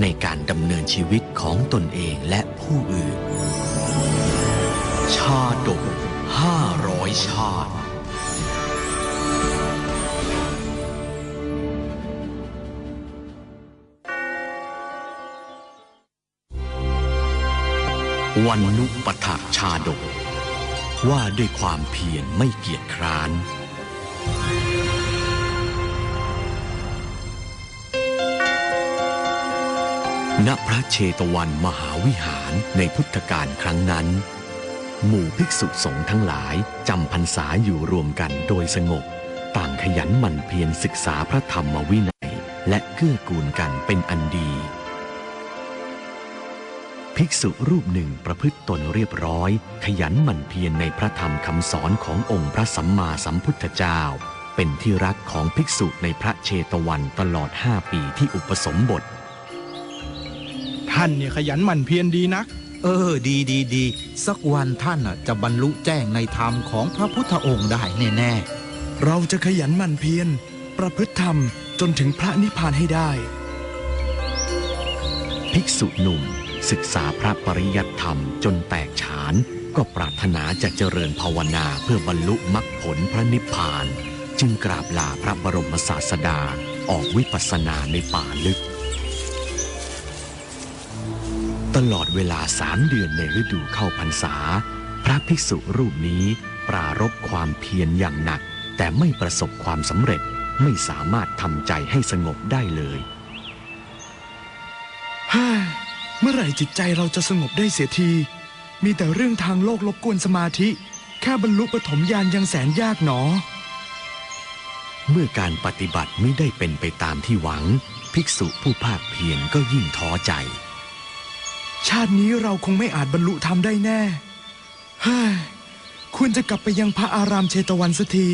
ในการดำเนินชีวิตของตนเองและผู้อื่น ชาดกห้าร้อยชาติ วันนุปถะชาดก ว่าด้วยความเพียรไม่เกียจคร้าน ณพระเชตวันมหาวิหารในพุทธกาลครั้งนั้น หมู่ภิกษุสงฆ์ทั้งหลายจำพรรษาอยู่รวมกันโดยสงบ ต่างขยันหมั่นเพียรศึกษาพระธรรมวินัย และเกื้อกูลกันเป็นอันดี ภิกษุรูปหนึ่งประพฤติตนเรียบร้อย ขยันหมั่นเพียรในพระธรรมคำสอนขององค์พระสัมมาสัมพุทธเจ้า เป็นที่รักของภิกษุในพระเชตวันตลอดห้าปีที่อุปสมบท ท่านเนี่ยขยันหมั่นเพียรดีนัก เออ ดีดีดีสักวันท่านน่ะจะบรรลุแจ้งในธรรมของพระพุทธองค์ได้แน่เราจะขยันหมั่นเพียรประพฤติธรรมจนถึงพระนิพพานให้ได้ ภิกษุหนุ่มศึกษาพระปริยัติธรรมจนแตกฉาน ก็ปรารถนาจะเจริญภาวนาเพื่อบรรลุมรรคผลพระนิพพาน จึงกราบลาพระบรมศาสดาออกวิปัสสนาในป่าลึก ลอดเวลาสามเดือนในฤดูเข้าพรรษา พระภิกษุรูปนี้ปรารบความเพียรอย่างหนัก แต่ไม่ประสบความสำเร็จไม่สามารถทำใจให้สงบได้เลยฮ่าเมื่อไหร่จิตใจเราจะสงบได้เสียที มีแต่เรื่องทางโลกรบกวนสมาธิ แค่บรรลุปฐมญาณยังแสนยากหนอ เมื่อการปฏิบัติไม่ได้เป็นไปตามที่หวัง ภิกษุผู้ภาคเพียรก็ยิ่งท้อใจ ชาตินี้เราคงไม่อาจบรรลุธรรมได้แน่ฮ่าควรจะกลับไปยังพระอารามเชตวันสักที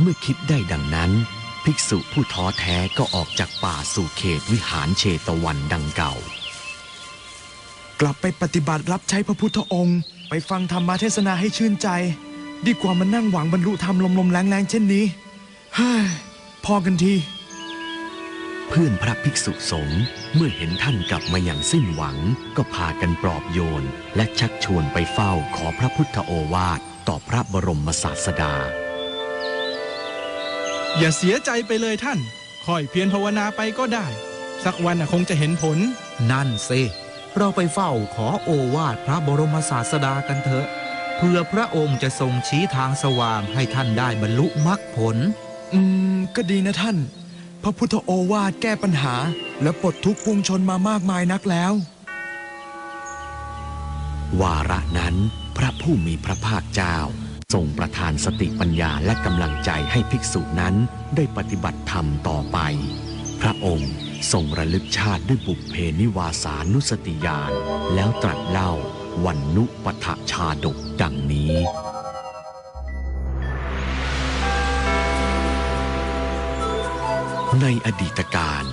เมื่อคิดได้ดังนั้น ภิกษุผู้ท้อแท้ก็ออกจากป่าสู่เขตวิหารเชตวันดังเก่า กลับไปปฏิบัติรับใช้พระพุทธองค์ ไปฟังธรรมเทศนาให้ชื่นใจ ดีกว่ามานั่งหวังบรรลุธรรมลมๆแรงๆเช่นนี้ฮ่าพอกันที เพื่อนพระภิกษุสงฆ์เมื่อเห็นท่านกลับมาอย่างสิ้นหวัง ก็พากันปลอบโยน และชักชวนไปเฝ้าขอพระพุทธโอวาทต่อพระบรมศาสดา อย่าเสียใจไปเลยท่านค่อยเพียรภาวนาไปก็ได้ สักวันน่ะคงจะเห็นผลๆนั่นสิเราไปเฝ้าขอโอวาทพระบรมศาสดากันเถอะเพื่อพระองค์จะทรงชี้ทางสว่างให้ท่านได้บรรลุมรรคผล อืม ก็ดีนะท่าน พระพุทธโอวาทแก้ปัญหา และปลดทุกข์ปวงชนมามากมายนักแล้ว วาระนั้น พระผู้มีพระภาคเจ้าทรงประทานสติปัญญาและกำลังใจให้ภิกษุนั้นได้ปฏิบัติธรรมต่อไป พระองค์ทรงระลึกชาติด้วยบุพเพนิวาสานุสติญาณแล้วตรัสเล่าวันนุปทะชาดกดังนี้ ในอดีตการ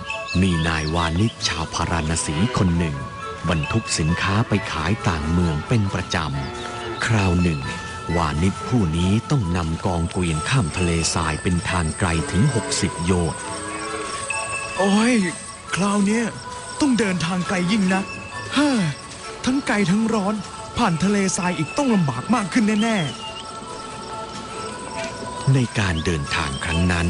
มีนายวานิชชาวพาราณสีคนหนึ่ง บรรทุกสินค้าไปขายต่างเมืองเป็นประจำ คราวหนึ่ง วานิชผู้นี้ต้องนำกองเกวียนข้ามทะเลทรายเป็นทางไกลถึง 60 โยชน์โอ้ย คราวเนี้ยต้องเดินทางไกลยิ่งนะฮ่าทั้งไกลทั้งร้อน ผ่านทะเลทรายอีกต้องลำบากมากขึ้นแน่ ในการเดินทางครั้งนั้น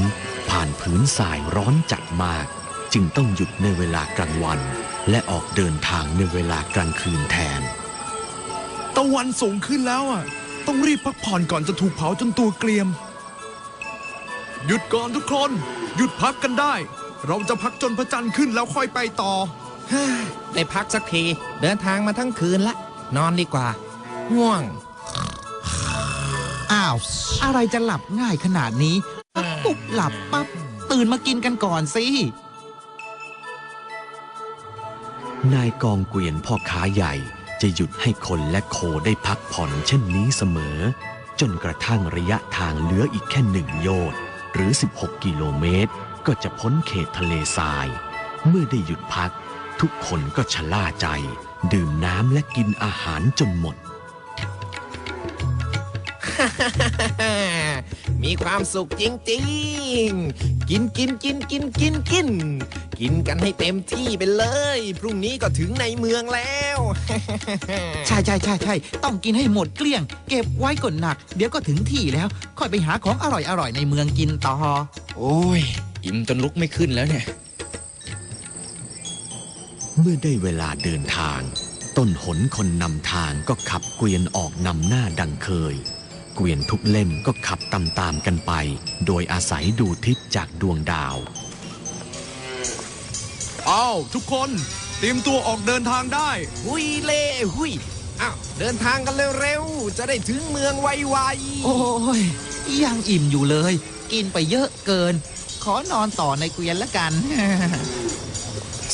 ผ่านผืนทรายร้อนจัดมาก จึงต้องหยุดในเวลากลางวัน และออกเดินทางในเวลากลางคืนแทนๆตะวันสูงขึ้นแล้วอะ ต้องรีบพักผ่อนก่อนจะถูกเผาจนตัวเกรียม หยุดก่อนทุกคน หยุดพักกันได้ เราจะพักจนพระจันทร์ขึ้นแล้วค่อยไปต่อ ได้พักสักที เดินทางมาทั้งคืนละ นอนดีกว่า ง่วง อ้าอะไรจะหลับง่ายขนาดนี้ปุ๊บหลับปั๊บตื่นมากินกันก่อนสิ นายกองเกวียนพ่อค้าใหญ่จะหยุดให้คนและโคได้พักผ่อนเช่นนี้เสมอ จนกระทั่งระยะทางเหลืออีกแค่หนึ่งโยชน์หรือ 16 กิโลเมตร ก็จะพ้นเขตทะเลทราย เมื่อได้หยุดพัก ทุกคนก็ชะล่าใจ ดื่มน้ำและกินอาหารจนหมด มีความสุขจริงๆ กินกินกินกินกินกิน กินกันให้เต็มที่ไปเลย พรุ่งนี้ก็ถึงในเมืองแล้ว ใช่ใช่ใช่ใช่ต้องกินให้หมดเกลี้ยง เก็บไว้ก่อนหนัก เดี๋ยวก็ถึงที่แล้ว ค่อยไปหาของอร่อยอร่อยในเมืองกินต่อ โอ้ย อิ่มจนลุกไม่ขึ้นแล้วเนี่ย เมื่อได้เวลาเดินทาง ต้นหนคนนำทางก็ขับเกวียนออกนำหน้าดังเคย เกวียนทุกเล่มก็ขับตามๆกันไป โดยอาศัยดูทิศจากดวงดาวอ้าวทุกคนเตรียมตัวออกเดินทางได้ หุยเล่หุยอ้าวเดินทางกันเร็วๆ จะได้ถึงเมืองไวโอ้ยยังอิ่มอยู่เลย กินไปเยอะเกิน ขอนอนต่อในเกวียนละกัน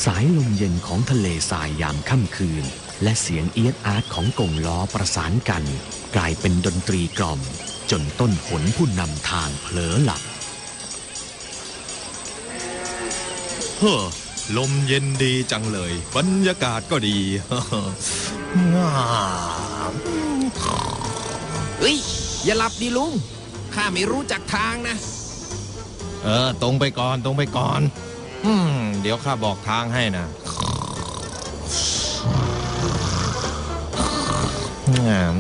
สายลมเย็นของทะเลทรายยามค่ำคืน และเสียงเอียดอาร์ตของกงล้อประสานกัน กลายเป็นดนตรีกล่อม จนต้นหนผู้นำทางเผลอหลับ เฮ้อลมเย็นดีจังเลย บรรยากาศก็ดีๆเฮ้ย อย่าหลับดิลุง ข้าไม่รู้จักทางนะ เออ ตรงไปก่อน ตรงไปก่อน อืม เดี๋ยวข้าบอกทางให้นะ อืม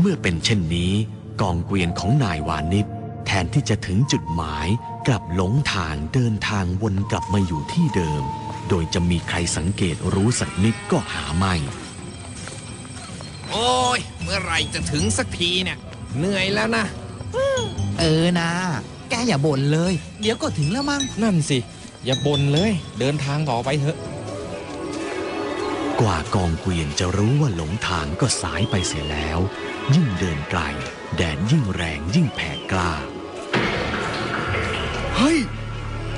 เมื่อเป็นเช่นนี้กองเกวียนของนายวานิชแทนที่จะถึงจุดหมายกลับหลงทางเดินทางวนกลับมาอยู่ที่เดิม โดยจะมีใครสังเกตรู้สักนิดก็หาไม่ โอ้ย เมื่อไหรจะถึงสักทีเนี่ย เหนื่อยแล้วนะ เออนะ แกอย่าบ่นเลย เดี๋ยวก็ถึงแล้วมั้งนั่นสิ อย่าบ่นเลย เดินทางต่อไปเถอะ กว่ากองเกวียนจะรู้ว่าหลงทางก็สายไปเสียแล้ว ยิ่งเดินไกล แดดยิ่งแรงยิ่งแผดกล้า เฮ้ย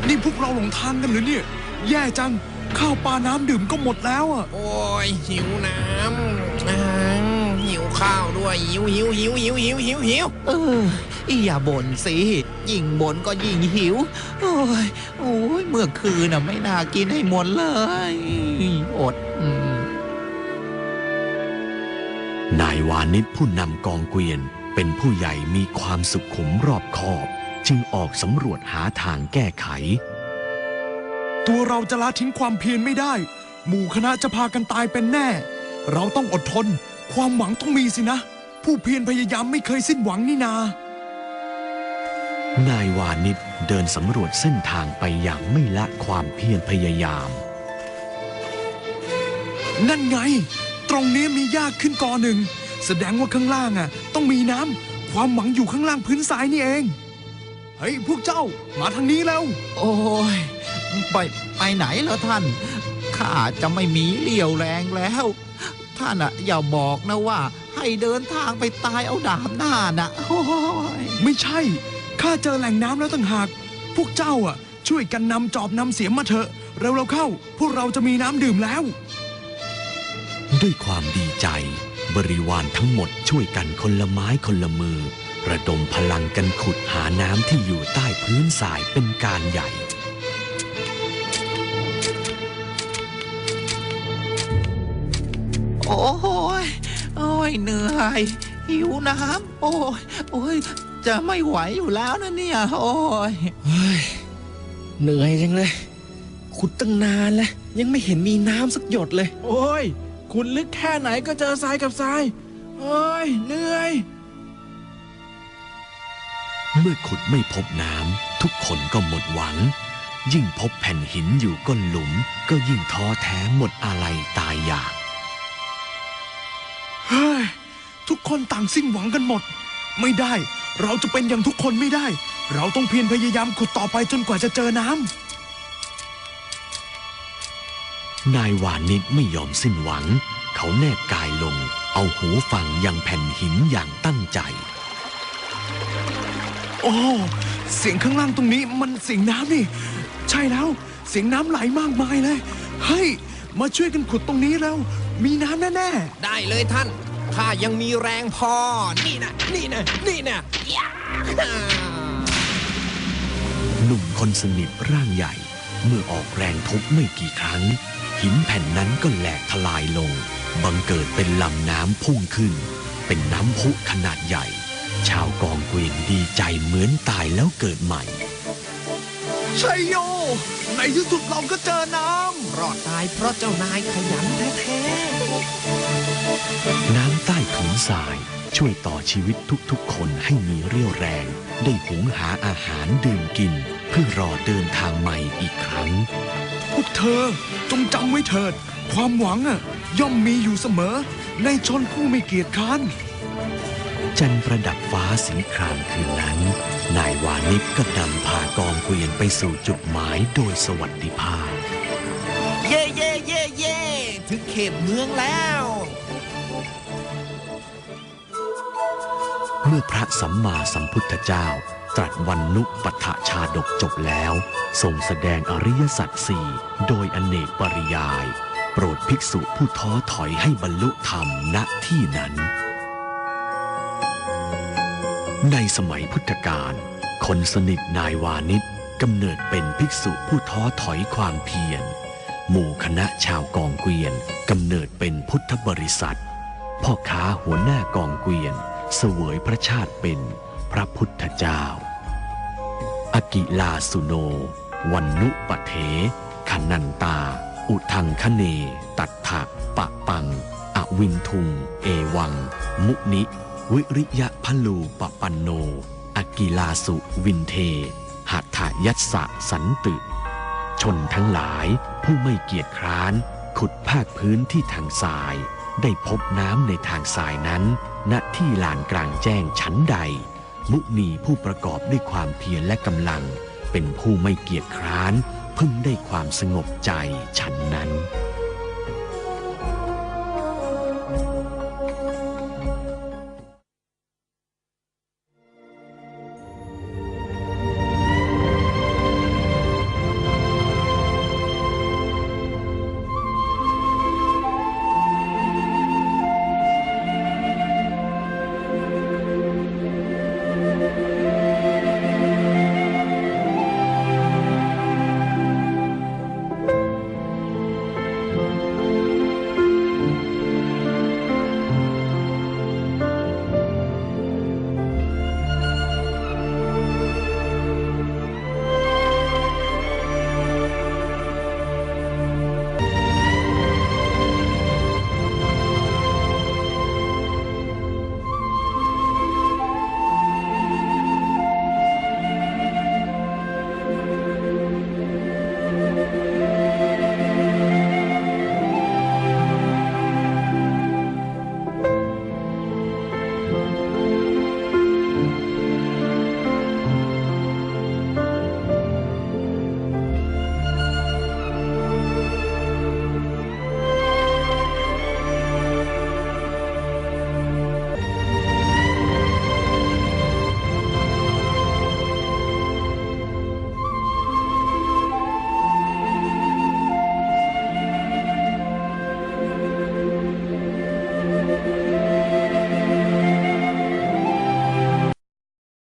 นี่พวกเราหลงทางกันหรือเนี่ย แย่จัง ข้าวปลาน้ำดื่มก็หมดแล้วอะ โอ้ยหิวน้ำอ่า หิวข้าวด้วยหิวหิวหิวหิวหิวหิวหิวเอออย่าบ่นสิ ยิ่งบ่นก็ยิ่งหิว โอ้ยโอ้ยเมื่อคืนน่ะไม่น่ากินให้หมดเลย อดอืมนายวานิชผู้นำกองเกวียน เป็นผู้ใหญ่มีความสุขุมรอบคอบ จึงออกสำรวจหาทางแก้ไข ตัวเราจะละทิ้งความเพียรไม่ได้ หมู่คณะจะพากันตายเป็นแน่ เราต้องอดทน ความหวังต้องมีสินะ ผู้เพียรพยายามไม่เคยสิ้นหวังนี่นา นายวานิชเดินสำรวจเส้นทางไปอย่างไม่ละความเพียรพยายาม นั่นไง ตรงนี้มีหญ้าขึ้นกอหนึ่ง แสดงว่าข้างล่างอะ ต้องมีน้ำความหวังอยู่ข้างล่างพื้นทรายนี่เอง เฮ้ย พวกเจ้ามาทางนี้แล้ว โอ้ยไปไปไหนแล้วท่าน ข้าจะไม่มีเลี่ยวแรงแล้ว ท่านอะอย่าบอกนะว่า ให้เดินทางไปตายเอาดาบหน้านะโอ้ยไม่ใช่ ข้าเจอแหล่งน้ำแล้วต่างหาก พวกเจ้าอะ ช่วยกันนำจอบนำเสียมมาเถอะเร็วๆเข้า พวกเราจะมีน้ำดื่มแล้ว ด้วยความดีใจ บริวารทั้งหมดช่วยกันคนละไม้คนละมือ ระดมพลังกันขุดหาน้ำที่อยู่ใต้พื้นทรายเป็นการใหญ่ โอ้ยโอ้ยเหนื่อย หิวน้ำโอ้ยโอ้ยจะไม่ไหวอยู่แล้วนะเนี่ย โอ้ยเฮ้ยเหนื่อยจังเลย ขุดตั้งนานแล้ว ยังไม่เห็นมีน้ำสักหยดเลย โอ้ยคุณลึกแค่ไหนก็เจอทรายกับทรายโอ้ยเหนื่อย เมื่อขุดไม่พบน้ำทุกคนก็หมดหวัง ยิ่งพบแผ่นหินอยู่ก้นหลุม ก็ยิ่งท้อแท้หมดอะไรตายอยาก เฮ้ยทุกคนต่างสิ้นหวังกันหมด ไม่ได้ เราจะเป็นอย่างทุกคนไม่ได้ เราต้องเพียรพยายามขุดต่อไปจนกว่าจะเจอน้ำ นายวานิชไม่ยอมสิ้นหวัง เขาแนบกายลง เอาหูฟังยังแผ่นหินอย่างตั้งใจ โอ้ เสียงข้างล่างตรงนี้มันเสียงน้ำนี่ ใช่แล้ว เสียงน้ำไหลมากมายเลย เฮ้ย มาช่วยกันขุดตรงนี้แล้ว มีน้ำแน่ได้เลยท่าน ข้ายังมีแรงพอ นี่นะ นี่นะ นี่นะยาหนุ่มคนสนิทร่างใหญ่ เมื่อออกแรงทุบไม่กี่ครั้ง หินแผ่นนั้นก็แหลกทลายลง บังเกิดเป็นลำน้ำพุ่งขึ้น เป็นน้ำพุขนาดใหญ่ ชาวกองเกวียนดีใจเหมือนตายแล้วเกิดใหม่ๆ ชัยโย ในที่สุดเราก็เจอน้รอดตายเพราะเจ้านายขยันแท้น้ำใต้ผืนทรายช่วยต่อชีวิตทุกๆ คนให้มีเรี่ยวแรง ได้หุงหาอาหารดื่มกิน เพื่อรอเดินทางใหม่อีกครั้งำพวกเธอจงจำไว้เถิด ความหวังอะย่อมมีอยู่เสมอ ในชนผู้ไม่เกียจคร้าน จันทร์ประดับฟ้าสีครามคืนนั้น นายวานิชก็นำพากองเกวียนไปสู่จุดหมายโดยสวัสดิภาพๆเย่เย่เย่เย่ถึงเขตเมืองแล้ว เมื่อพระสัมมาสัมพุทธเจ้า ตรัสวันนุปัฏฐชาดกจบแล้วทรงแสดงอริยสัจสี่โดยอเนกปริยาย โปรดภิกษุผู้ท้อถอยให้บรรลุธรรมณที่นั้น ในสมัยพุทธกาล คนสนิทนายวานิชกำเนิดเป็นภิกษุผู้ท้อถอยความเพียร หมู่คณะชาวกองเกวียนกำเนิดเป็นพุทธบริษัท พ่อค้าหัวหน้ากองเกวียน เสวยพระชาติเป็นพระพุทธเจ้า อกิลาสุโน วันนุปเทขนันตา อุทังคเน ตัตถะปะปัง อวินทุง เอวัง มุนิ วิริยะพลูปปันโน อกิลาสุวินเทหัตถยัสสะสันตึ ชนทั้งหลายผู้ไม่เกียจคร้าน ขุดภาคพื้นที่ทางทราย ได้พบน้ำในทางทรายนั้น ณที่ลานกลางแจ้งชั้นใด มุนีผู้ประกอบด้วยความเพียรและกำลัง เป็นผู้ไม่เกียจคร้าน พึงได้ความสงบใจฉันนั้น